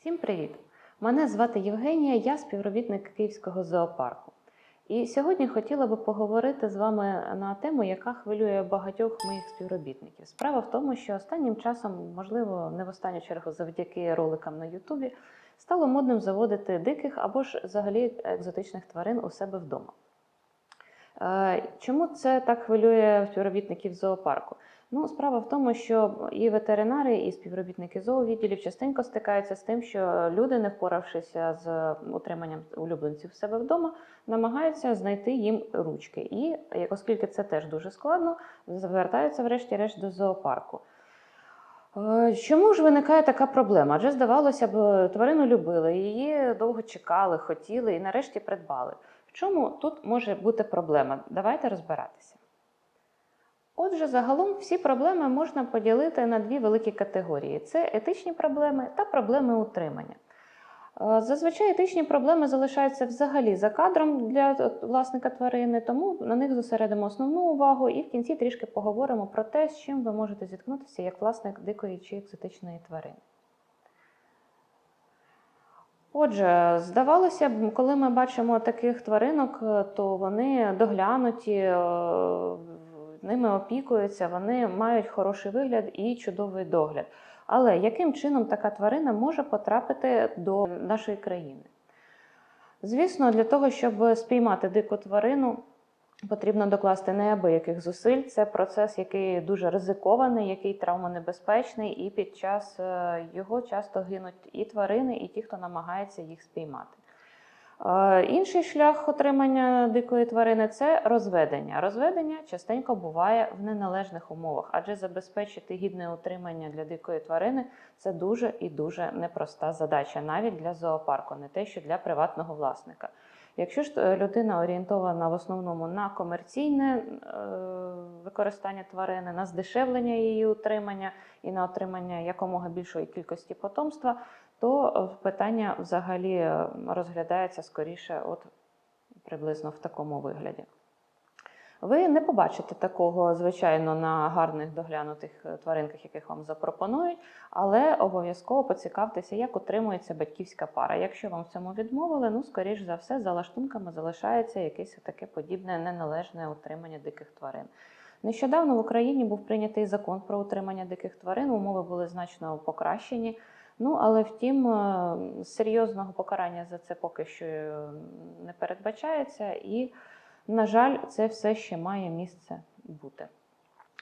Всім привіт! Мене звати Євгенія, я співробітник Київського зоопарку. І сьогодні хотіла би поговорити з вами на тему, яка хвилює багатьох моїх співробітників. Справа в тому, що останнім часом, можливо, не в останню чергу завдяки роликам на Ютубі, стало модним заводити диких або ж взагалі екзотичних тварин у себе вдома. Е, Чому це так хвилює співробітників зоопарку? Ну, справа в тому, що і ветеринари, і співробітники зоовідділів частенько стикаються з тим, що люди, не впоравшися з утриманням улюбленців в себе вдома, намагаються знайти їм ручки. І оскільки це теж дуже складно, звертаються врешті-решт до зоопарку. Е, Чому ж виникає така проблема? Адже здавалося б, тварину любили, її довго чекали, хотіли і нарешті придбали. В чому тут може бути проблема? Давайте розбиратися. Отже, загалом всі проблеми можна поділити на дві великі категорії: це етичні проблеми та проблеми утримання. Е, Зазвичай етичні проблеми залишаються взагалі за кадром для е, власника тварини, тому на них зосередимо основну увагу і в кінці трішки поговоримо про те, з чим ви можете зіткнутися як власник дикої чи екзотичної тварини. Отже, здавалося б, коли ми бачимо таких тваринок, е, то вони доглянуті, ними опікуються, вони мають хороший вигляд і чудовий догляд. Але яким чином така тварина може потрапити до нашої країни? Звісно, для того, щоб спіймати дику тварину, потрібно докласти неабияких зусиль. Це процес, який дуже ризикований, який травмонебезпечний, і під час е, його часто гинуть і тварини, і ті, хто намагається їх спіймати. Е, Інший шлях отримання дикої тварини це розведення. Розведення частенько буває в неналежних умовах, адже забезпечити гідне утримання для дикої тварини це дуже і дуже непроста задача, навіть для зоопарку, не те, що для приватного власника. Якщо ж е, людина орієнтована в основному на комерційне е, використання тварини, на здешевлення її утримання і на отримання якомога більшої кількості потомства, то е, питання взагалі е, розглядається скоріше, от приблизно в такому вигляді. Ви не побачите такого, звичайно, на гарних доглянутих е, тваринках, яких вам запропонують, але обов'язково поцікавтеся, як утримується батьківська пара. Якщо вам в цьому відмовили, ну, скоріш за все, за лаштунками залишається якесь таке подібне неналежне утримання диких тварин. Нещодавно в Україні був прийнятий закон про утримання диких тварин, умови були значно покращені. Ну, але втім, е, серйозного покарання за це поки що е, не передбачається, і, на жаль, це все ще має місце бути.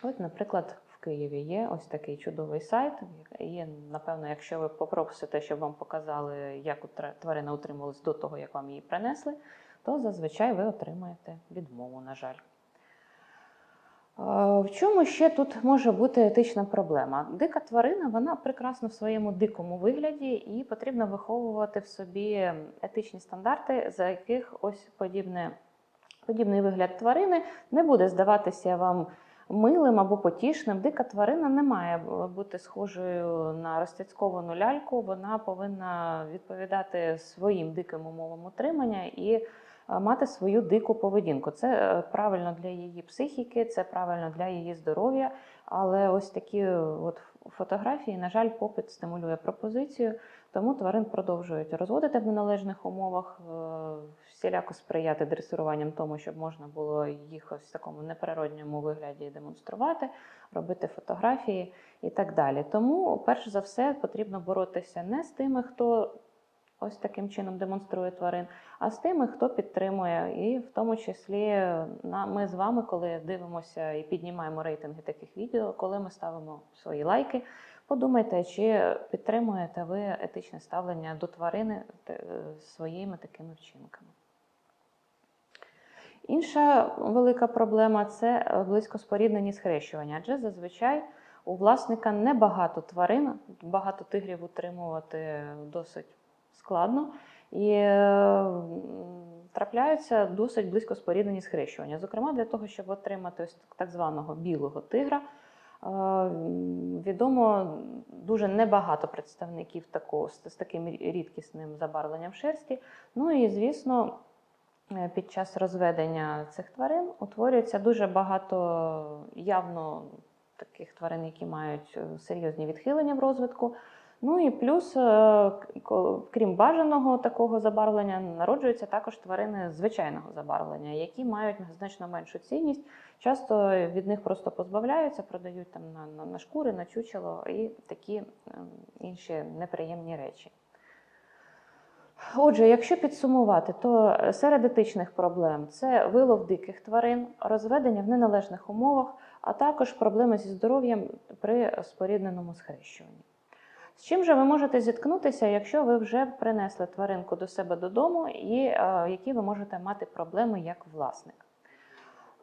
От, наприклад, в Києві є ось такий чудовий сайт. І, напевно, якщо ви попросите, щоб вам показали, як тварина утримувалась до того, як вам її принесли, то зазвичай ви отримаєте відмову, на жаль. В чому ще тут може бути етична проблема? Дика тварина, вона прекрасна в своєму дикому вигляді, і потрібно виховувати в собі етичні стандарти, за яких ось подібне, подібний вигляд тварини не буде здаватися вам милим або потішним. Дика тварина не має бути схожою на розцяцьковану ляльку, вона повинна відповідати своїм диким умовам утримання і мати свою дику поведінку. Це е, правильно для її психіки, це правильно для її здоров'я. Але ось такі е, от фотографії, на жаль, попит стимулює пропозицію, тому тварин продовжують розводити в неналежних умовах, е, всіляко сприяти дресируванням тому, щоб можна було їх ось в такому неприродньому вигляді демонструвати, робити фотографії і так далі. Тому, перш за все, потрібно боротися не з тими, хто ось таким чином демонструє тварин, а з тими, хто підтримує. І в тому числі ми з вами, коли дивимося і піднімаємо рейтинги таких відео, коли ми ставимо свої лайки, подумайте, чи підтримуєте ви етичне ставлення до тварини своїми такими вчинками. Інша велика проблема це е, близькоспоріднені схрещування, адже зазвичай у власника небагато тварин, багато тигрів утримувати досить складно. І е, трапляються досить близько споріднені схрещування. Зокрема, для того, щоб отримати ось так званого білого тигра, е, відомо дуже небагато представників такого, з, таким рідкісним забарвленням шерсті. Ну і, звісно, е, під час розведення цих тварин утворюється дуже багато явно таких тварин, які мають серйозні відхилення в розвитку. Ну і плюс, е, крім бажаного такого забарвлення, народжуються також тварини звичайного забарвлення, які мають значно меншу цінність. Часто від них просто позбавляються, продають там на, на, шкури, на чучело і такі ем, інші неприємні речі. Отже, якщо підсумувати, то серед етичних проблем це вилов диких тварин, розведення в неналежних умовах, а також проблеми зі здоров'ям при спорідненому схрещуванні. З чим же ви можете зіткнутися, якщо ви вже принесли тваринку до себе додому, і е, які ви можете мати проблеми як власник?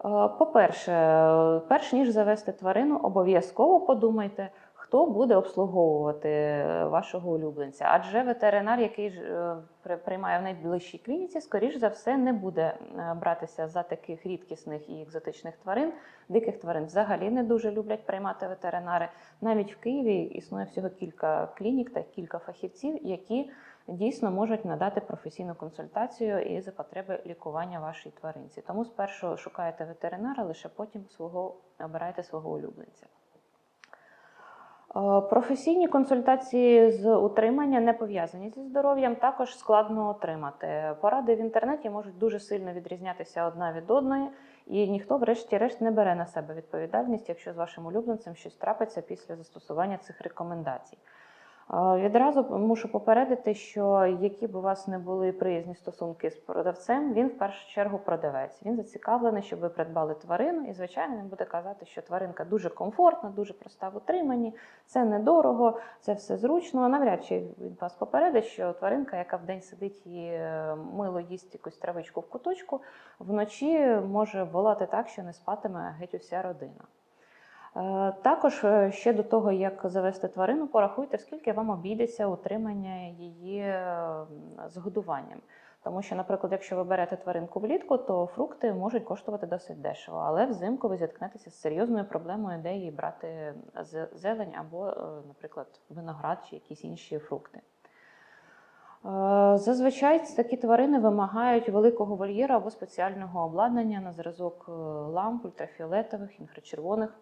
Е, По-перше, е, перш ніж завести тварину, обов'язково подумайте, хто буде обслуговувати е, вашого улюбленця. Адже ветеринар, який е, при- приймає в найближчій клініці, скоріш за все не буде е, братися за таких рідкісних і екзотичних тварин. Диких тварин взагалі не дуже люблять приймати ветеринари. Навіть в Києві існує всього кілька клінік та кілька фахівців, які дійсно можуть надати професійну консультацію і за потреби лікування вашій тваринці. Тому спершу шукаєте ветеринара, лише потім свого обираєте свого улюбленця. Е, Професійні консультації з утримання не пов'язані зі здоров'ям, також складно отримати. Поради в інтернеті можуть дуже сильно відрізнятися одна від одної, і ніхто, врешті-решт, не бере на себе відповідальність, якщо з вашим улюбленцем щось трапиться після застосування цих рекомендацій. Відразу мушу попередити, що які б у вас не були приязні стосунки з продавцем, він в першу чергу продавець. Він зацікавлений, щоб ви придбали тварину, і звичайно він буде казати, що тваринка дуже комфортна, дуже проста в утриманні, це недорого, це все зручно. А Навряд чи він вас попередить, що тваринка, яка вдень сидить і е, мило їсть якусь травичку в куточку, вночі може волати так, що не спатиме геть уся родина. Е, Також е, ще до того, як завести тварину, порахуйте, скільки вам обійдеться утримання її е, з годуванням. Тому що, наприклад, якщо ви берете тваринку влітку, то фрукти можуть коштувати досить дешево, але взимку ви зіткнетеся з серйозною проблемою, де її брати зелень або, наприклад, виноград чи якісь інші фрукти. Зазвичай такі тварини вимагають великого вольєра або спеціального обладнання на зразок ламп, ультрафіолетових, інфрачервоних,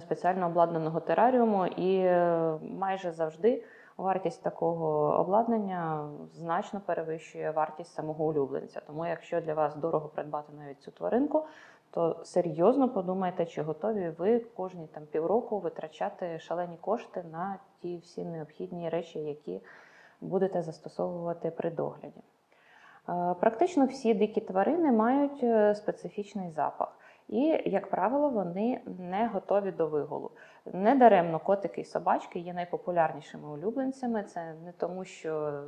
спеціально обладнаного тераріуму, і е, майже завжди вартість такого обладнання значно перевищує вартість самого улюбленця. Тому, якщо для вас дорого придбати навіть цю тваринку, то серйозно подумайте, чи готові ви кожні там півроку витрачати шалені кошти на ті всі необхідні речі, які будете застосовувати при догляді. Е, Практично всі дикі тварини мають е, специфічний запах, і, як правило, вони не готові до виголу. Недаремно котики і собачки є найпопулярнішими улюбленцями. Це не тому, що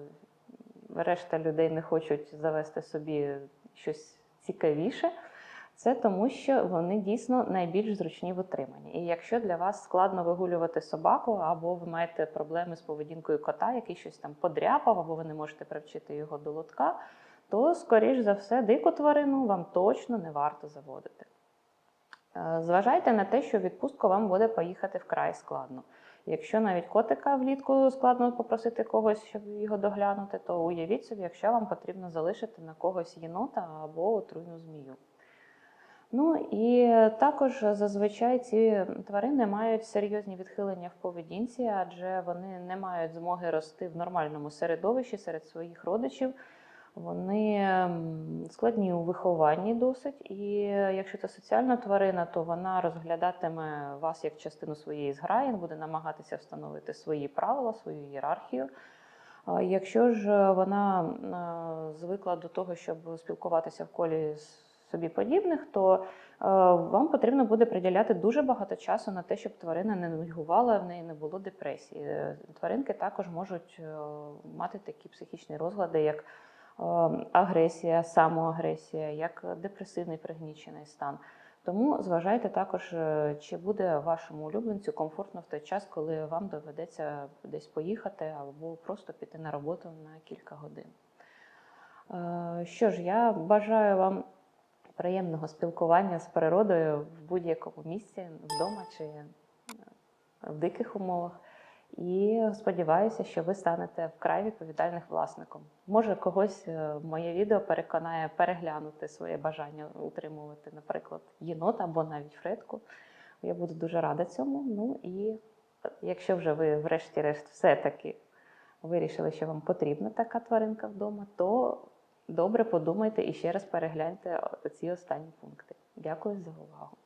решта людей не хочуть завести собі щось цікавіше. Це тому, що вони дійсно найбільш зручні в утриманні. І якщо для вас складно вигулювати собаку, або ви маєте проблеми з поведінкою кота, який щось там подряпав, або ви не можете привчити його до лотка, то, скоріш за все, дику тварину вам точно не варто заводити. Е, Зважайте на те, що відпустку вам буде поїхати вкрай складно. Якщо навіть котика влітку складно попросити когось, щоб його доглянути, то уявіть собі, якщо вам потрібно залишити на когось єнота або отруйну змію. Ну і також зазвичай ці тварини мають серйозні відхилення в поведінці, адже вони не мають змоги рости в нормальному середовищі серед своїх родичів. Вони складні у вихованні досить, і якщо це соціальна тварина, то вона розглядатиме вас як частину своєї зграї, буде намагатися встановити свої правила, свою ієрархію. Якщо ж вона е, звикла до того, щоб спілкуватися в колі собі подібних, то е, вам потрібно буде приділяти дуже багато часу на те, щоб тварина не нудьгувала, в неї не було депресії. Е, Тваринки також можуть е, мати такі психічні розлади, як е, агресія, самоагресія, як депресивний пригнічений стан. Тому зважайте також, е, чи буде вашому улюбленцю комфортно в той час, коли вам доведеться десь поїхати або просто піти на роботу на кілька годин. Е, Що ж, я бажаю вам приємного спілкування з природою в будь-якому місці, вдома чи е, в диких умовах. І сподіваюся, що ви станете вкрай відповідальним власником. Може, когось е, моє відео переконає переглянути своє бажання утримувати, наприклад, єнота або навіть фредку. Я буду дуже рада цьому. Ну і якщо вже ви, врешті-решт, все-таки вирішили, що вам потрібна така тваринка вдома, то добре подумайте і ще раз перегляньте ці останні пункти. Дякую за увагу.